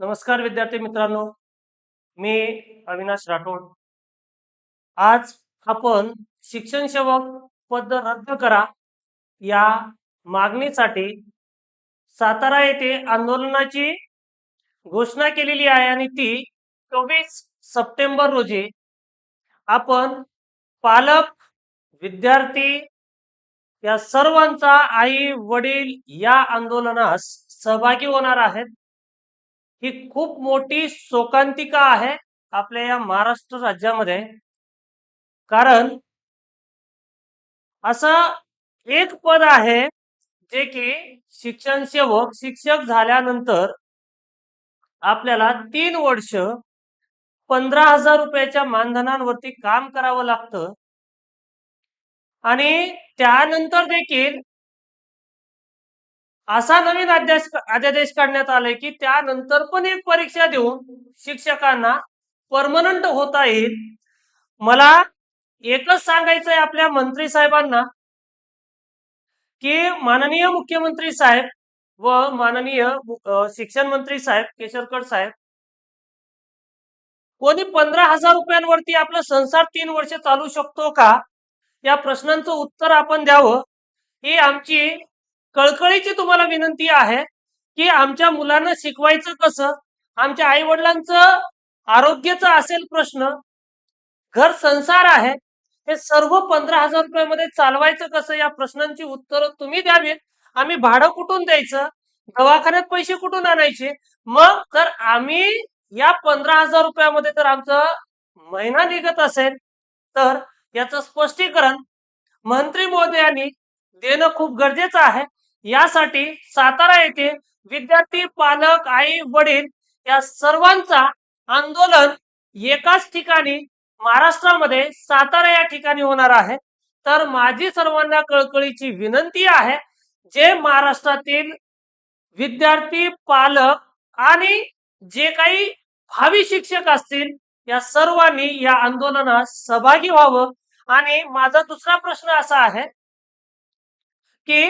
नमस्कार विद्यार्थी मित्रांनो मी अविनाश राठोड. आज आपण शिक्षण सेवक पद रद्द करा या मागणीसाठी सातारा येथे आंदोलनाची घोषणा केलेली आहे आणि ती चोवीस सप्टेंबर रोजी आपण पालक विद्यार्थी या सर्वांचा आई वडील या आंदोलनास सहभागी होणार आहेत. ही खूप मोठी शोकांतिका आहे आपल्या या महाराष्ट्र राज्यामध्ये. कारण असं एक पद आहे जे की शिक्षण सेवक शिक्षक झाल्यानंतर आपल्याला तीन वर्ष पंधरा हजार रुपयाच्या मानधनांवरती काम करावं लागतं. आणि त्यानंतर देखील असा नवीन अध्यादेश अध्यादेश काढण्यात आलाय की त्यानंतर पण एक परीक्षा देऊन शिक्षकांना परमनंट होता येईल. मला एकच सांगायचं आहे आपल्या मंत्री साहेबांना की माननीय मुख्यमंत्री साहेब व माननीय शिक्षण मंत्री साहेब केशरकर साहेब कोणी पंधरा हजार रुपयांवरती आपला संसार तीन वर्ष चालू शकतो का? या प्रश्नांचं उत्तर आपण द्यावं. ही आमची कळकळीची तुम्हाला विनंती आहे की आमच्या मुलांना शिकवायचं कसं? आमच्या आई वडिलांचं आरोग्याचा असेल प्रश्न घर संसार आहे हे सर्व पंधरा हजार रुपयामध्ये चालवायचं कसं? या प्रश्नांची उत्तरं तुम्ही द्यावीत. आम्ही भाडं कुठून द्यायचं? दवाखान्यात पैसे कुठून आणायचे? मग जर आम्ही या पंधरा हजार रुपयामध्ये जर आमचं महिना निघत असेल तर याचं स्पष्टीकरण मंत्री महोदयांनी देणं खूप गरजेचं आहे. यासाठी सातारा येथे विद्यार्थी पालक आई वडील या सर्वांचा आंदोलन एकाच ठिकाणी महाराष्ट्रामध्ये सातारा या ठिकाणी होणार आहे. तर माझी सर्वांना कळकळीची विनंती आहे जे महाराष्ट्रातील विद्यार्थी पालक आणि जे काही भावी शिक्षक असतील या सर्वांनी या आंदोलनात सहभागी व्हावं. आणि माझा दुसरा प्रश्न असा आहे की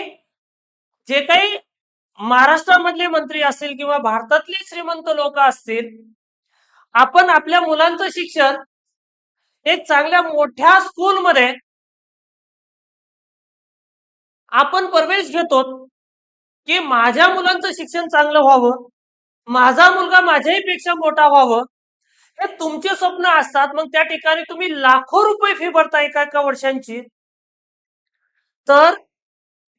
जे काही महाराष्ट्रामधले मंत्री असतील किंवा भारतातले श्रीमंत लोक असतील आपण आपल्या मुलांचं शिक्षण एक चांगल्या मोठ्या स्कूलमध्ये आपण प्रवेश घेतो की माझ्या मुलांचं शिक्षण चांगलं व्हावं माझा मुलगा माझ्याही पेक्षा मोठा व्हावं हे तुमचे स्वप्न असतात. मग त्या ठिकाणी तुम्ही लाखो रुपये फी भरता एका एका वर्षांची. तर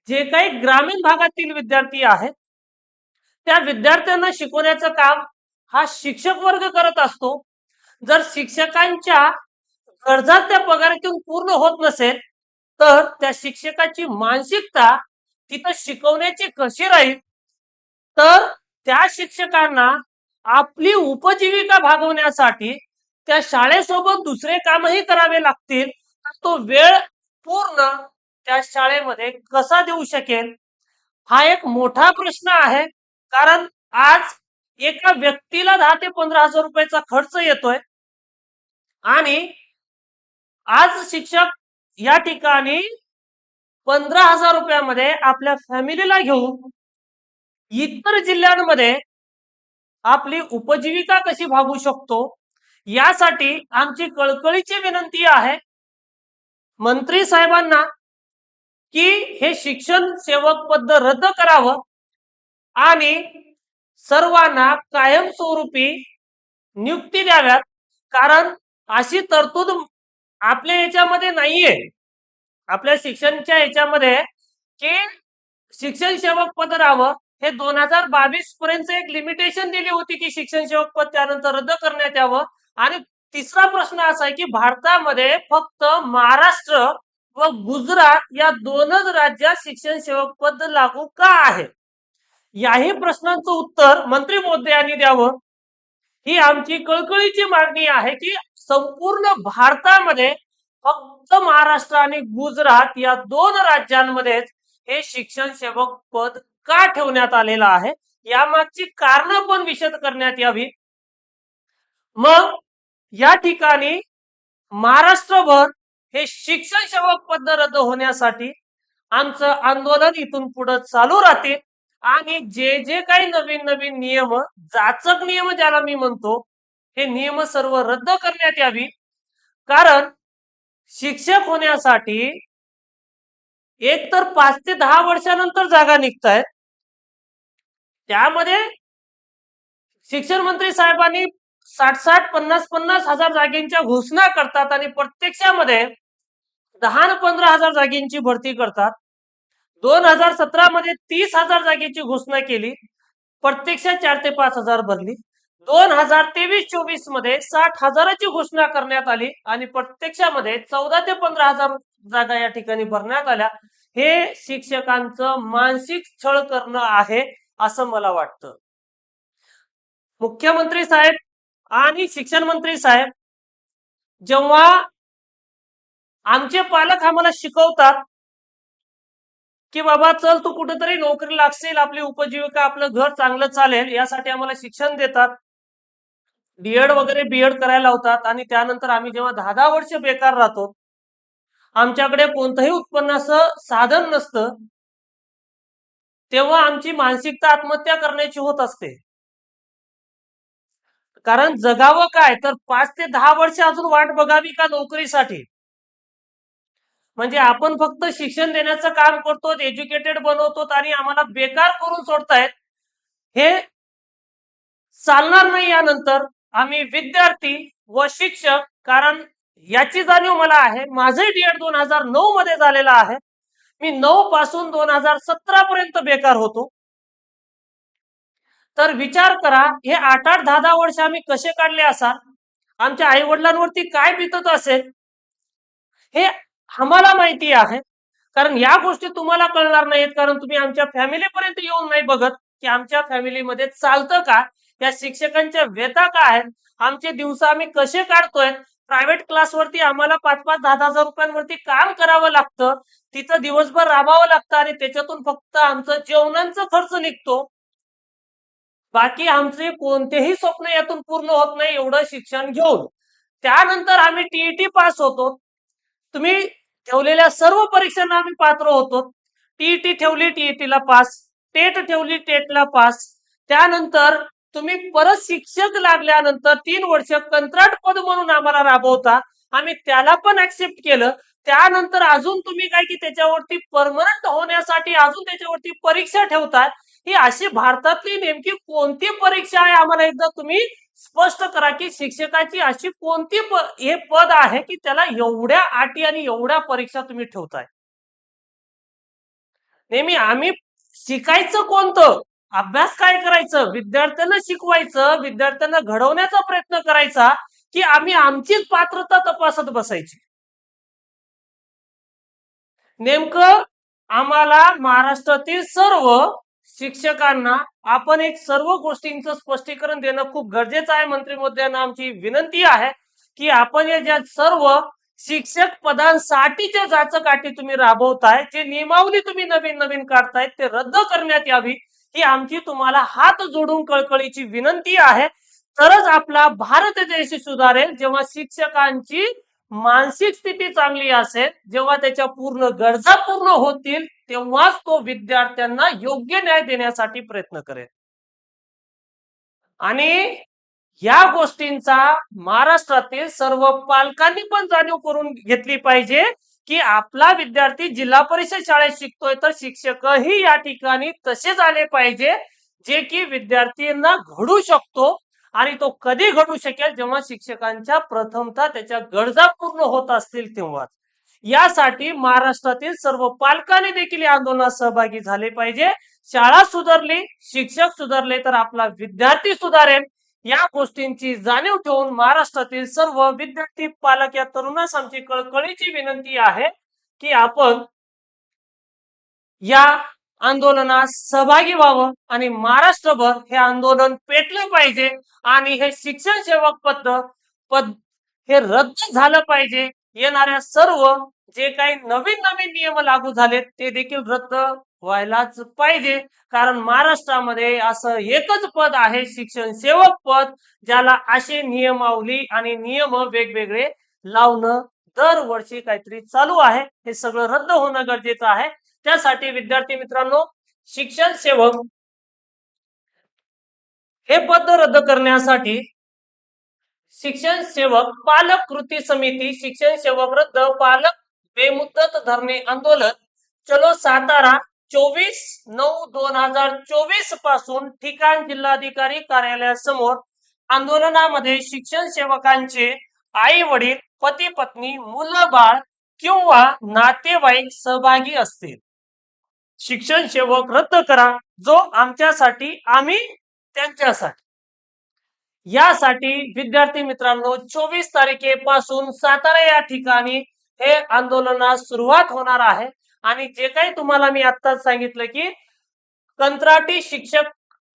जे काही ग्रामीण भागातील विद्यार्थी आहेत त्या विद्यार्थ्यांना शिकवण्याचं काम हा शिक्षक वर्ग करत असतो. जर शिक्षकांच्या गरजा त्या पगारातून पूर्ण होत नसेल तर त्या शिक्षकाची मानसिकता तिथं शिकवण्याची कशी राहील? तर त्या शिक्षकांना आपली उपजीविका भागवण्यासाठी त्या शाळेसोबत दुसरे कामही करावे लागतील. तो वेळ पूर्ण त्या शाळेमध्ये कसा देऊ शकेल? हा एक मोठा प्रश्न आहे. कारण आज एका व्यक्तीला दहा ते पंधरा हजार रुपयाचा खर्च येतोय. आणि आज शिक्षक या ठिकाणी पंधरा हजार रुपयामध्ये आपल्या फॅमिलीला घेऊन इतर जिल्ह्यांमध्ये आपली उपजीविका कशी भागू शकतो? यासाठी आमची कळकळीची विनंती आहे. मंत्री साहेबांना की हे शिक्षण सेवक पद रद्द करावं. आणि सर्वांना कायमस्वरूपी नियुक्ती द्याव्यात कारण अशी तरतूद आपल्या याच्यामध्ये नाहीये. आपल्या शिक्षणच्या याच्यामध्ये की शिक्षण सेवक पद राहावं हे दोन हजार बावीस पर्यंत एक लिमिटेशन दिली होती की शिक्षण सेवक पद त्यानंतर रद्द करण्यात यावं. आणि तिसरा प्रश्न असा आहे की भारतामध्ये फक्त महाराष्ट्र व गुजरात या दोनच राज्यात शिक्षण सेवक पद लागू का आहे? याही प्रश्नांचं उत्तर मंत्री महोदयांनी द्यावं. ही आमची कळकळीची मागणी आहे की संपूर्ण भारतामध्ये फक्त महाराष्ट्र आणि गुजरात या दोन राज्यांमध्येच हे शिक्षण सेवक पद का ठेवण्यात आलेलं आहे? यामागची कारण पण विशद करण्यात यावी. मग या ठिकाणी महाराष्ट्रभर हे शिक्षण सेवक पद रद्द होण्यासाठी आमचं आंदोलन इथून पुढे चालू राहते. आणि जे जे काही नवीन नवीन नियम जाचक नियम ज्याला मी म्हणतो हे नियम सर्व रद्द करण्यात यावी. कारण शिक्षक होण्यासाठी एक तर पाच ते दहा वर्षानंतर जागा निघतायत. त्यामध्ये शिक्षण मंत्री साहेबांनी साठ साठ पन्नास पन्नास हजार जागेंच्या घोषणा करतात आणि प्रत्यक्षामध्ये दहा पंधरा हजार जागेंची भरती करतात. दोन हजार सतरा मध्ये तीस हजार जागेची घोषणा केली. प्रत्यक्षात चार ते पाच हजार भरली. दोन हजार तेवीस चोवीसमध्ये साठ हजाराची घोषणा करण्यात आली आणि प्रत्यक्षामध्ये चौदा ते पंधरा हजार जागा या ठिकाणी भरण्यात आल्या. हे शिक्षकांचं मानसिक छळ करणं आहे असं मला वाटतं. मुख्यमंत्री साहेब आणि शिक्षण मंत्री साहेब जेव्हा आमचे पालक आम्हाला शिकवतात की बाबा चल तू कुठेतरी नोकरी लागशील आपली उपजीविका आपलं घर चांगलं चालेल यासाठी आम्हाला शिक्षण देतात. डीएड वगैरे बीएड करायला होतात आणि त्यानंतर आम्ही जेव्हा दहा दहा वर्ष बेकार राहतो आमच्याकडे कोणतंही उत्पन्नाचं साधन नसतं तेव्हा आमची मानसिकता आत्महत्या करण्याची होत असते. कारण जगावं काय? तर पाच ते दहा वर्ष अजून वाट बघावी का नोकरीसाठी? म्हणजे आपण फक्त शिक्षण देण्याचं काम करतो एज्युकेटेड बनवतो आणि आम्हाला बेकार करून सोडतायत. हे चालणार नाही यानंतर आम्ही विद्यार्थी व शिक्षक कारण याची जाणीव मला आहे माझे डीएड दोन हजार नऊ मध्ये झालेलं आहे. मी नऊ पासून दोन हजार सतरा पर्यंत बेकार होतो. तर विचार करा हे आठ आठ दहा दहा वर्ष आम्ही कसे काढले असाल? आमच्या आई वडिलांवरती काय बितत असेल? हे आम्हाला माहिती आहे. कारण या गोष्टी तुम्हाला कळणार नाहीत कारण तुम्ही आमच्या फॅमिलीपर्यंत येऊन नाही बघत की आमच्या फॅमिलीमध्ये चालतं का? या शिक्षकांच्या व्यथा काय आहेत? आमचे दिवस आम्ही कसे काढतोय? प्रायव्हेट क्लासवरती आम्हाला पाच पाच दहा दहा हजार रुपयांवरती काम करावं लागतं. तिथं दिवसभर राबावं लागतं आणि त्याच्यातून फक्त आमचं जेवणांचा खर्च निघतो. बाकी आमचे कोणतेही स्वप्न यातून पूर्ण होत नाही एवढं शिक्षण घेऊन. त्यानंतर आम्ही टीईटी पास होतो. तुम्ही ठेवलेल्या सर्व परीक्षांना आम्ही पात्र होतो. टीईटी ठेवली टीईटीला पास टेट ठेवली टेटला पास त्यानंतर तुम्ही परत शिक्षक लागल्यानंतर तीन वर्ष कंत्राट पद म्हणून आम्हाला राबवता. आम्ही त्याला पण ऍक्सेप्ट केलं. त्यानंतर अजून तुम्ही काय की त्याच्यावरती परमनंट होण्यासाठी अजून त्याच्यावरती परीक्षा ठेवताय ही अशी भारतातली नेमकी कोणती परीक्षा आहे? आम्हाला एकदा तुम्ही स्पष्ट करा की शिक्षकाची अशी कोणती हे पद आहे की त्याला एवढ्या अटी आणि एवढ्या परीक्षा तुम्ही ठेवताय? नेहमी आम्ही शिकायचं कोणतं? अभ्यास काय करायचं? विद्यार्थ्यांना शिकवायचं विद्यार्थ्यांना घडवण्याचा प्रयत्न करायचा की आम्ही आमचीच पात्रता तपासत बसायची. नेमकं आम्हाला महाराष्ट्रातील सर्व शिक्षकांना आपण एक सर्व गोष्टींचं स्पष्टीकरण देणं खूप गरजेचं आहे. मंत्री महोदयांना आमची विनंती आहे की आपण या ज्या सर्व शिक्षक पदांसाठीच्या जाचकाठी तुम्ही राबवताय जे नियमावली तुम्ही नवीन नवीन काढताय ते रद्द करण्यात यावी ही आमची तुम्हाला हात जोडून कळकळीची विनंती आहे. तरच आपला भारत देश सुधारेल. जेव्हा शिक्षकांची मानसिक स्थिती चांगली असेल जेव्हा त्याच्या पूर्ण गरजा पूर्ण होतील तेव्हाच तो विद्यार्थ्यांना योग्य न्याय देण्यासाठी प्रयत्न करेल. आणि या गोष्टींचा महाराष्ट्रातील सर्व पालकांनी पण जाणीव करून घेतली पाहिजे की आपला विद्यार्थी जिल्हा परिषद शाळेत शिकतोय तर शिक्षकही या ठिकाणी तसेच आले पाहिजे जे की विद्यार्थ्यांना घडू शकतो आणि तो कधी घडू शकेल जेव्हा शिक्षकांच्या प्रथमता त्याच्या गरजा पूर्ण होत असतील तेव्हाच. यासाठी महाराष्ट्रातील सर्व पालकांनी देखील या आंदोलनात सहभागी झाले पाहिजे. शाळा सुधारली शिक्षक सुधारले तर आपला विद्यार्थी सुधारेल. या गोष्टींची जाणीव ठेवून महाराष्ट्रातील सर्व विद्यार्थी पालक या तरुणास आमची कळकळीची विनंती आहे की आपण या आंदोलनात सहभागी व्हावं आणि महाराष्ट्रभर हे आंदोलन पेटलं पाहिजे आणि हे शिक्षण सेवक पद पद हे रद्द झालं पाहिजे. येणाऱ्या सर्व जे काही नवीन नवीन नियम लागू झालेत ते देखील रद्द व्हायलाच पाहिजे. कारण महाराष्ट्रामध्ये असं एकच पद आहे शिक्षण सेवक पद ज्याला असे नियमावली आणि नियम वेगवेगळे लावणं दरवर्षी काहीतरी चालू आहे. हे सगळं रद्द होणं गरजेचं आहे. त्यासाठी विद्यार्थी मित्रांनो शिक्षण सेवक हे पद रद्द करण्यासाठी शिक्षण सेवक पालक कृती समिती शिक्षण सेवक रद्द पालक बेमुदत धरणे आंदोलन. चलो सातारा चोवीस नऊ दोन हजार चोवीसपासून ठिकाण जिल्हाधिकारी कार्यालयासमोर आंदोलनामध्ये शिक्षण सेवकांचे आई वडील पती पत्नी मुलं बाळ किंवा नातेवाईक सहभागी असतील. शिक्षण सेवक रद्द करा जो आमच्यासाठी आम्ही त्यांच्यासाठी. यासाठी विद्यार्थी मित्रांनो चोवीस तारखेपासून सातारा या ठिकाणी हे आंदोलनास सुरुवात होणार आहे. आणि जे काही तुम्हाला मी आत्ताच सांगितलं की कंत्राटी शिक्षक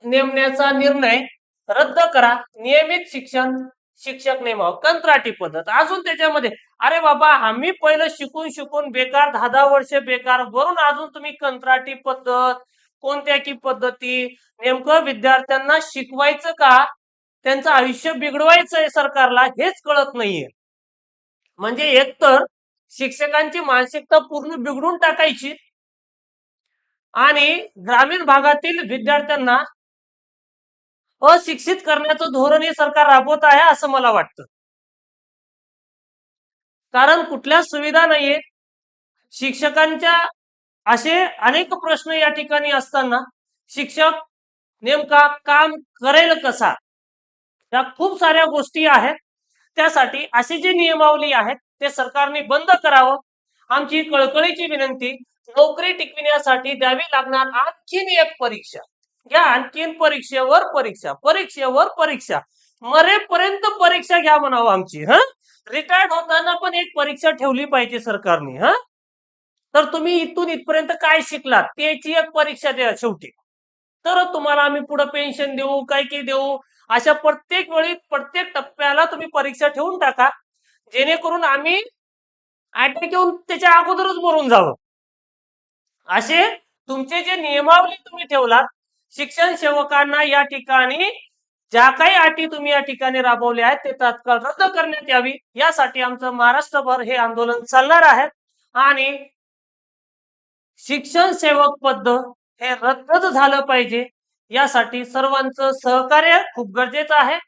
नेमण्याचा निर्णय रद्द करा. नियमित शिक्षण शिक्षक नेमावं कंत्राटी पद्धत. अजून त्याच्यामध्ये अरे बाबा आम्ही पहिलं शिकून शिकून बेकार दहा दहा वर्ष बेकार वरून अजून तुम्ही कंत्राटी पद्धत कोणत्या की पद्धती नेमकं विद्यार्थ्यांना शिकवायचं का? त्यांचं आयुष्य बिघडवायचं सरकारला हेच कळत नाहीये. म्हणजे एकतर शिक्षकांची मानसिकता पूर्ण बिघडून टाकायची आणि ग्रामीण भागातील विद्यार्थ्यांना अशिक्षित करण्याचं धोरण हे सरकार राबवत आहे असं मला वाटतं. कारण कुठल्या सुविधा नाहीये शिक्षकांच्या असे अनेक प्रश्न या ठिकाणी असताना शिक्षक नेमका काम करेल कसा? या खूप साऱ्या गोष्टी आहेत. त्यासाठी अशी जी नियमावली आहेत ते सरकारने बंद करावं. आमची कळकळीची विनंती नोकरी टिकविण्यासाठी द्यावी लागणार आणखीन एक परीक्षा. घ्या आणखीन परीक्षेवर परीक्षा परीक्षेवर परीक्षा. मरेपर्यंत परीक्षा घ्या म्हणावं आमची हा? रिटायर्ड होताना पण एक परीक्षा ठेवली पाहिजे सरकारने हा? तर तुम्ही इथून इथपर्यंत काय शिकलात त्याची एक परीक्षा द्या शेवटी. तर तुम्हाला आम्ही पुढे पेन्शन देऊ काय की देऊ अशा प्रत्येक वेळी प्रत्येक टप्प्याला तुम्ही परीक्षा ठेवून टाका. जेणेकरून आम्ही अटॅक येऊन त्याच्या अगोदरच मरून जावं. असे तुमचे जे नियमावली तुम्ही ठेवलात शिक्षण सेवकांना या ठिकाणी ज्या काही अटी तुम्ही या ठिकाणी राबवल्या आहेत ते तात्काळ रद्द करण्यात यावी. यासाठी आमचं महाराष्ट्रभर हे आंदोलन चालणार आहे. आणि शिक्षण सेवक पद हे रद्द झालं पाहिजे. यासाठी सर्वांचं सहकार्य खूप गरजेचं आहे.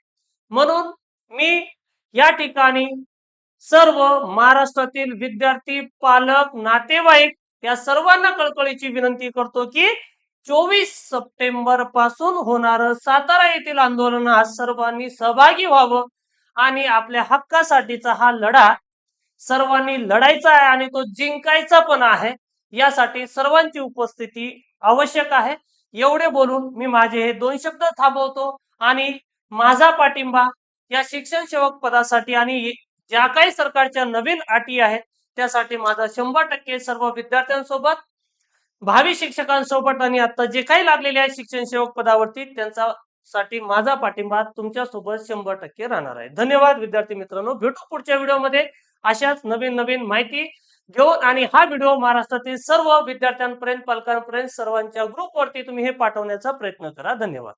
म्हणून मी या ठिकाणी सर्व महाराष्ट्रातील विद्यार्थी पालक नातेवाईक या सर्वांना कळकळीची विनंती करतो की चोवीस सप्टेंबरपासून होणार सातारा येथील आंदोलनात सर्वांनी सहभागी व्हावं आणि आपल्या हक्कासाठीचा हा लढा सर्वांनी लढायचा आहे आणि तो जिंकायचा पण आहे यासाठी सर्वांची उपस्थिती आवश्यक आहे. एवढे बोलून मी माझे हे दोन शब्द थांबवतो आणि माझा पाठिंबा या शिक्षण सेवक पदासाठी आणि ज्या काही सरकारच्या नवीन अटी आहेत त्यासाठी माझा शंभर टक्के सर्व विद्यार्थ्यांसोबत भावी शिक्षकांसोबत आणि आता जे काही लागलेले आहेत शिक्षण सेवक पदावरती त्यांचा साठी माझा पाठिंबा तुमच्यासोबत शंभर टक्के राहणार आहे. धन्यवाद विद्यार्थी मित्रांनो. भेटू पुढच्या व्हिडिओमध्ये. अशाच नवीन नवीन माहिती घेऊन आणि हा व्हिडिओ महाराष्ट्रातील सर्व विद्यार्थ्यांपर्यंत पालकांपर्यंत सर्वांच्या ग्रुपवरती तुम्ही हे पाठवण्याचा प्रयत्न करा. धन्यवाद.